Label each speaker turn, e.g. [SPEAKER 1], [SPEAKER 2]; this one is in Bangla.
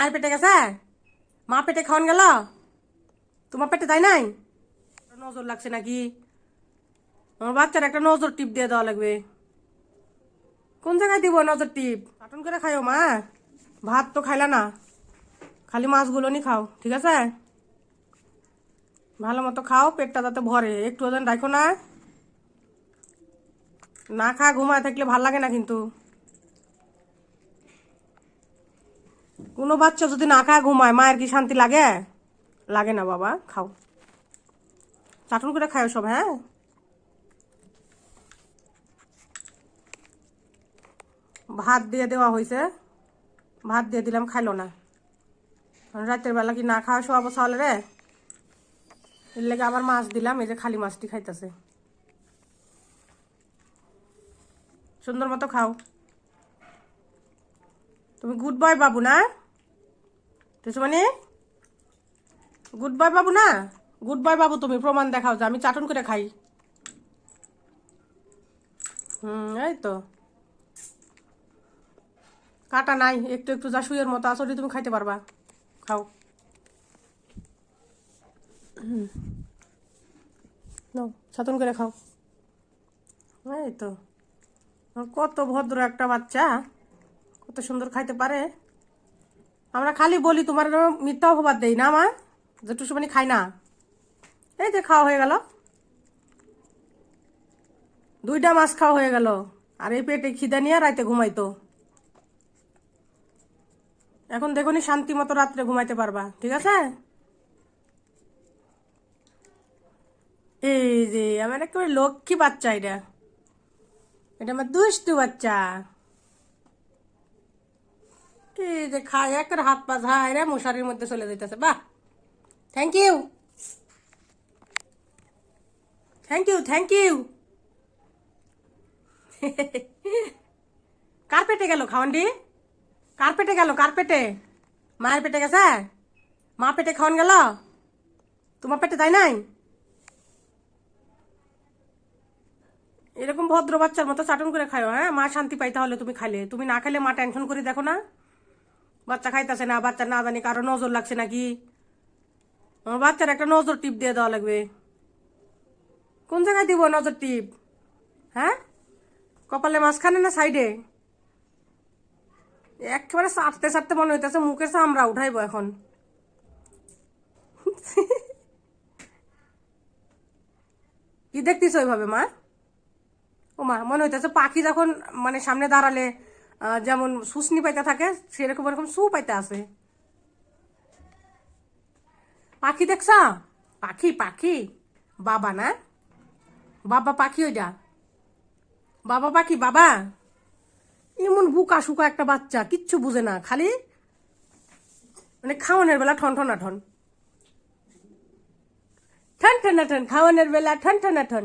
[SPEAKER 1] আর পেটে গেছে? মা পেটে খাওয়ান গেল? তোমার পেটে তাই নাই? নজর লাগছে নাকি? আমার বাচ্চার একটা নজর টিপ দিয়ে দেওয়া লাগবে। কোন জায়গায় দিব নজর টিপ? কাটন করে খাইও মা। ভাত তো খাইলা না। খালি মাছগুলো নি খাও, ঠিক আছে? ভালো মতো খাও, পেটটা তাতে ভরে। একটু ওজন রাখো না। না খা ঘুমায় থাকলে ভালো লাগে না কিন্তু। কোনো বাচ্চা যদি না খায়, ঘুমায়, মায়ের কি শান্তি লাগে? লাগে না বাবা, খাও। চাটন করে খাও সব হ্যাঁ? ভাত দিয়ে দেওয়া হয়েছে। ভাত দিয়ে দিলাম, খাইলো না। রাতের বেলা কি না খাওয়া শোয়াবো সকালে রে? এর লেগে আবার মাছ দিলাম, এই যে খালি মাছটি খাইতেছে। সুন্দর মতো খাও। তুমি গুড বয় বাবু না? মানে গুড বয় বাবু না? গুড বয় বাবু তুমি, প্রমাণ দেখাও যে আমি চাটন করে খাই। হুম, এই তো। কাটা নাই, একটু একটু যা শুয়ের মতো আসলে তুমি খাইতে পারবা। খাও। নাও করে খাও। এই তো। কত ভদ্র একটা বাচ্চা। কত সুন্দর খাইতে পারে। আমরা খালি বলি, তোমার মিথ্যা অপবাদ দেই না, মা। যে টুসুমানি খাই না। এই যে খাওয়া হয়ে গেল। দুইটা মাছ খাওয়া হয়ে গেল। আর এই পেটে খিদা নিয়ে রাইতে ঘুমাইতো। এখন দেখুনি শান্তি মতো রাত্রে ঘুমাইতে পারবা। ঠিক আছে? এই যে, আমার একেবারে লক্ষ্মী বাচ্চা এটা। এটা আমার দুষ্টু বাচ্চা। কি যে খায়, একের হাত পা ঝায় রে, মশারির মধ্যে চলে যাইতেছে। বাহ! Thank you thank you thank you কার পেটে গেল খাওয়ান্ডি? কার পেটে গেল, কার পেটে? মায়ের পেটে গেছে? মা পেটে খাওয়ান গেল? তোমার পেটে তাই নাই? এরকম ভদ্র বাচ্চার মতো চাটন করে খাও হ্যাঁ? মা শান্তি পাই তাহলে তুমি খাইলে। তুমি না খাইলে মা টেনশন করে দেখো না। বাচ্চা খাইতেছে না বাচ্চা না জানি কারও নজর লাগছে নাকি? আমার বাচ্চার একটা নজর টিপ দিয়ে দেওয়া লাগবে। কোন জায়গায় দিব নজর টিপ? হ্যাঁ? কপালে মাঝখানে না সাইডে? একেবারে চাটতে চাটতে মনে হইতেছে মুখের চামড়া উঠাইবো এখন। কি দেখতিস ওইভাবে, মা? ও মা, মনে হইতেছে পাখি যখন মানে সামনে দাঁড়ালে যেমন শুশনি পাইতে থাকে, সেরকম এরকম সু পাইতে আছে। পাখি দেখছ? পাখি পাখি। বাবা না? বাবা পাখি ওইটা বাবা পাখি, বাবা? এমন বুকা শুকা একটা বাচ্চা, কিচ্ছু বুঝে না, খালি মানে খাওয়ানোর বেলা ঠন, ঠনা ঠন। ঠন, ঠনা খাওয়ানোর বেলা ঠন, ঠনা ঠন।